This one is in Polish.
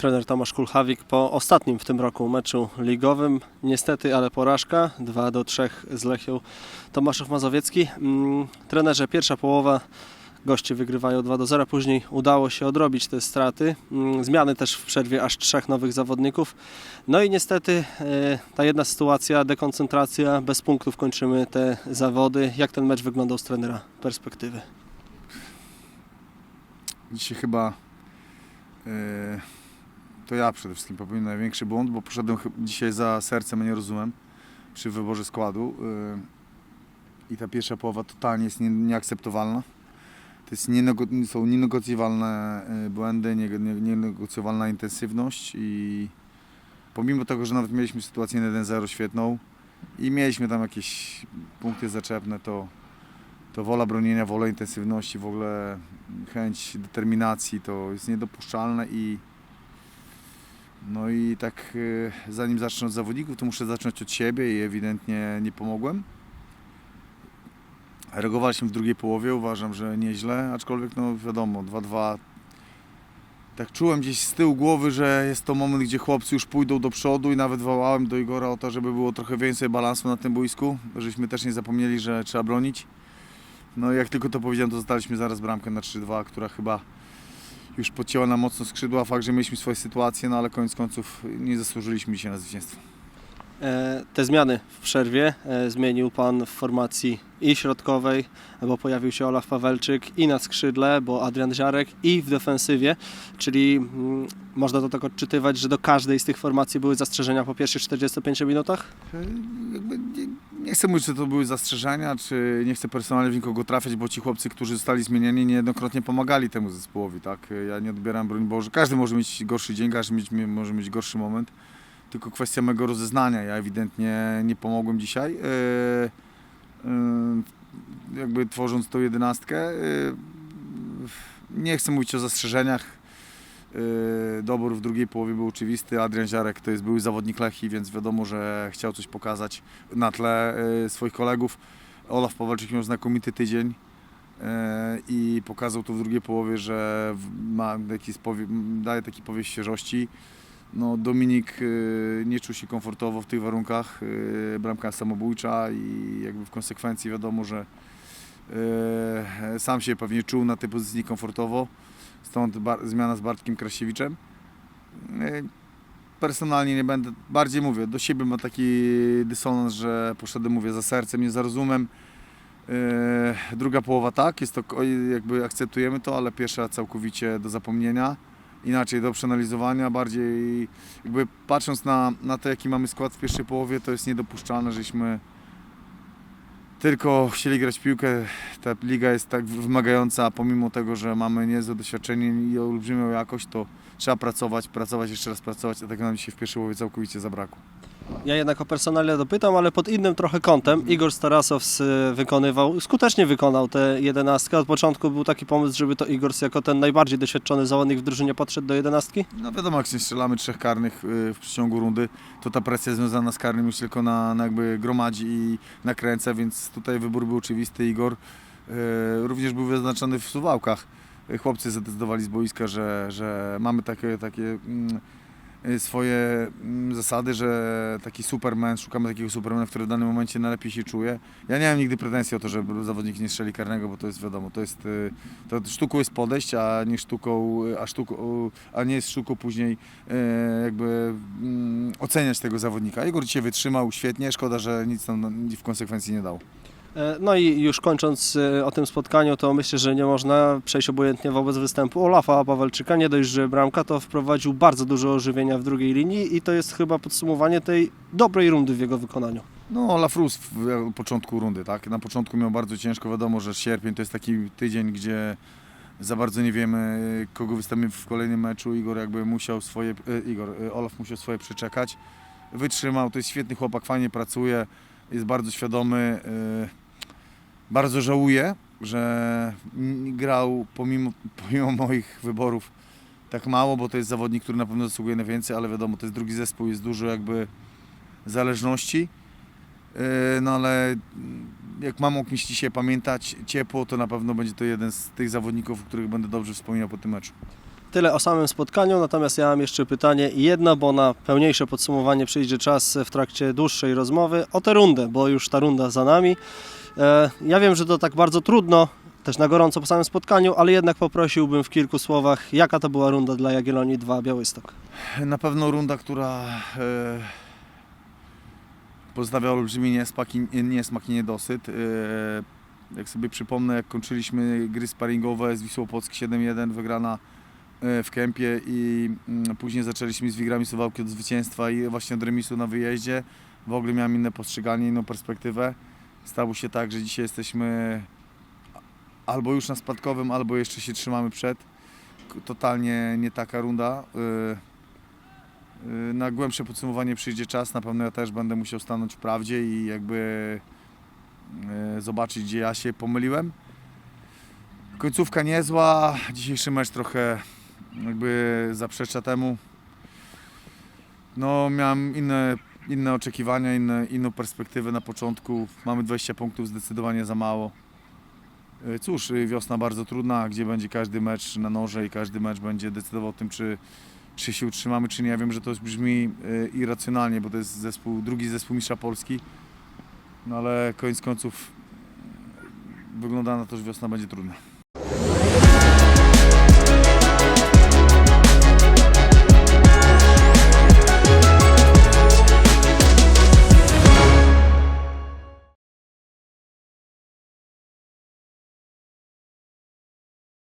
Trener Tomasz Kulchawik po ostatnim w tym roku meczu ligowym. Niestety, ale porażka 2 do 3 z Lechią Tomaszów Mazowiecki. Mm, Trenerze, pierwsza połowa goście wygrywają 2 do 0, później udało się odrobić te straty. Mm, Zmiany też w przerwie aż trzech nowych zawodników. No i niestety e, ta jedna sytuacja, dekoncentracja, bez punktów kończymy te zawody. Jak ten mecz wyglądał z trenera perspektywy? Dzisiaj chyba e, to ja przede wszystkim popełniłem największy błąd, bo poszedłem dzisiaj za sercem, a nie rozumem przy wyborze składu. e, I ta pierwsza połowa totalnie jest nie, nieakceptowalna. To jest nienego, są nienegocjowalne e, błędy, nie, nie, nienegocjowalna intensywność i pomimo tego, że nawet mieliśmy sytuację na 1-0 świetną i mieliśmy tam jakieś punkty zaczepne, to, to wola bronienia, wola intensywności, w ogóle chęć determinacji to jest niedopuszczalne i no i tak e, zanim zacznę od zawodników, to muszę zacząć od siebie i ewidentnie nie pomogłem. Reagowaliśmy w drugiej połowie, uważam, że nieźle, aczkolwiek no wiadomo, 2-2 tak czułem gdzieś z tyłu głowy, że jest to moment, gdzie chłopcy już pójdą do przodu i nawet wołałem do Igora o to, żeby było trochę więcej balansu na tym boisku, żebyśmy też nie zapomnieli, że trzeba bronić. No i jak tylko to powiedziałem, to zostaliśmy zaraz bramkę na 3-2, która chyba już podcięła nam mocno skrzydła. Fakt, że mieliśmy swoje sytuacje, no ale koniec końców nie zasłużyliśmy dzisiaj na zwycięstwo. E, Te zmiany w przerwie e, zmienił Pan w formacji i środkowej, bo pojawił się Olaf Pawelczyk i na skrzydle, bo Adrian Ziarek i w defensywie, czyli mm, można to tak odczytywać, że do każdej z tych formacji były zastrzeżenia po pierwszych 45 minutach? Nie, chcę mówić, czy to były zastrzeżenia, czy nie chcę personalnie w nikogo trafiać, bo ci chłopcy, którzy zostali zmienieni, niejednokrotnie pomagali temu zespołowi. Tak? Ja nie odbieram, broń Boże, każdy może mieć gorszy dzień, każdy mieć, może mieć gorszy moment. Tylko kwestia mego rozeznania. Ja ewidentnie nie pomogłem dzisiaj. E, e, jakby tworząc tą jedenastkę. E, nie chcę mówić o zastrzeżeniach. E, Dobór w drugiej połowie był oczywisty. Adrian Ziarek to jest były zawodnik Lechi, więc wiadomo, że chciał coś pokazać na tle e, swoich kolegów. Olaf Pawalczyk miał znakomity tydzień e, i pokazał to w drugiej połowie, że ma taki daje taki powiew świeżości. No, Dominik nie czuł się komfortowo w tych warunkach. Bramka samobójcza i jakby w konsekwencji wiadomo, że sam się pewnie czuł na tej pozycji komfortowo. Stąd zmiana z Bartkiem Krasiewiczem. E, Personalnie nie będę, bardziej mówię, do siebie ma taki dysonans, że poszedłem, mówię, za sercem, nie za rozumem. E, Druga połowa tak, jest to, jakby akceptujemy to, ale pierwsza całkowicie do zapomnienia. Inaczej do przeanalizowania, bardziej jakby patrząc na, na to, jaki mamy skład w pierwszej połowie, to jest niedopuszczalne, żeśmy tylko chcieli grać piłkę. Ta liga jest tak wymagająca, a pomimo tego, że mamy niezłe doświadczenie i olbrzymią jakość, to trzeba pracować, pracować, jeszcze raz pracować, a tego nam dzisiaj w pierwszej połowie całkowicie zabrakło. Ja jednak o personalia dopytam, ale pod innym trochę kątem. Igor Starasows y, wykonywał, skutecznie wykonał tę jedenastkę. Od początku był taki pomysł, żeby to Igor jako ten najbardziej doświadczony zawodnik w drużynie podszedł do jedenastki. No wiadomo, jak się strzelamy trzech karnych y, w przeciągu rundy, to ta presja związana z karnym już tylko na, na jakby gromadzi i nakręca, więc tutaj wybór był oczywisty. Igor y, również był wyznaczony w suwałkach. Chłopcy zadecydowali z boiska, że, że mamy takie, takie mm, swoje mm, zasady, że taki superman, szukamy takiego supermana, który w danym momencie najlepiej się czuje. Ja nie miałem nigdy pretensji o to, że zawodnik nie strzeli karnego, bo to jest wiadomo, to jest y, to sztuką jest podejść, a nie sztuką, a, sztuką, a nie jest sztuką później jakby mm, oceniać tego zawodnika. Igor dzisiaj wytrzymał świetnie, szkoda, że nic tam w konsekwencji nie dał. E, No i już kończąc e, o tym spotkaniu, to myślę, że nie można przejść obojętnie wobec występu Olafa Pawelczyka. Nie dość, że bramka, to wprowadził bardzo dużo ożywienia w drugiej linii i to jest chyba podsumowanie tej dobrej rundy w jego wykonaniu. No, Olaf rósł w w początku rundy, tak? Na początku miał bardzo ciężko, wiadomo, że sierpień to jest taki tydzień, gdzie za bardzo nie wiemy, kogo wystawimy w kolejnym meczu. Igor jakby musiał swoje, e, Igor, e, Olaf musiał swoje przeczekać. Wytrzymał, to jest świetny chłopak, fajnie pracuje, jest bardzo świadomy. Bardzo żałuję, że grał pomimo, pomimo moich wyborów tak mało, bo to jest zawodnik, który na pewno zasługuje na więcej, ale wiadomo, to jest drugi zespół, jest dużo jakby zależności. Yy, No ale jak mam o kimś dzisiaj pamiętać ciepło, to na pewno będzie to jeden z tych zawodników, o których będę dobrze wspominał po tym meczu. Tyle o samym spotkaniu, natomiast ja mam jeszcze pytanie jedno, bo na pełniejsze podsumowanie przyjdzie czas w trakcie dłuższej rozmowy o tę rundę, bo już ta runda za nami. E, Ja wiem, że to tak bardzo trudno, też na gorąco po samym spotkaniu, ale jednak poprosiłbym w kilku słowach, jaka to była runda dla Jagiellonii 2 Białystok. Na pewno runda, która e, pozostawia olbrzymi niesmak i, niesmak i niedosyt. E, jak sobie przypomnę, jak kończyliśmy gry sparingowe z Wisłą Płock 7-1 wygrana e, w Kępie i mm, później zaczęliśmy z Wigrami Suwałki od zwycięstwa i właśnie od remisu na wyjeździe. W ogóle miałem inne postrzeganie, inną perspektywę. Stało się tak, że dzisiaj jesteśmy albo już na spadkowym, albo jeszcze się trzymamy przed. Totalnie nie taka runda. E, Y, Na głębsze podsumowanie przyjdzie czas. Na pewno ja też będę musiał stanąć w prawdzie i jakby y, zobaczyć, gdzie ja się pomyliłem. Końcówka niezła. Dzisiejszy mecz trochę jakby zaprzecza temu. No, miałem inne, inne oczekiwania, inne, inną perspektywę na początku. Mamy 20 punktów, zdecydowanie za mało. Y, Cóż, y, wiosna bardzo trudna, gdzie będzie każdy mecz na noże i każdy mecz będzie decydował o tym, czy, czy się utrzymamy, czy nie. Ja wiem, że to brzmi y, irracjonalnie, bo to jest zespół, drugi zespół mistrza Polski, no ale koniec końców y, wygląda na to, że wiosna będzie trudna.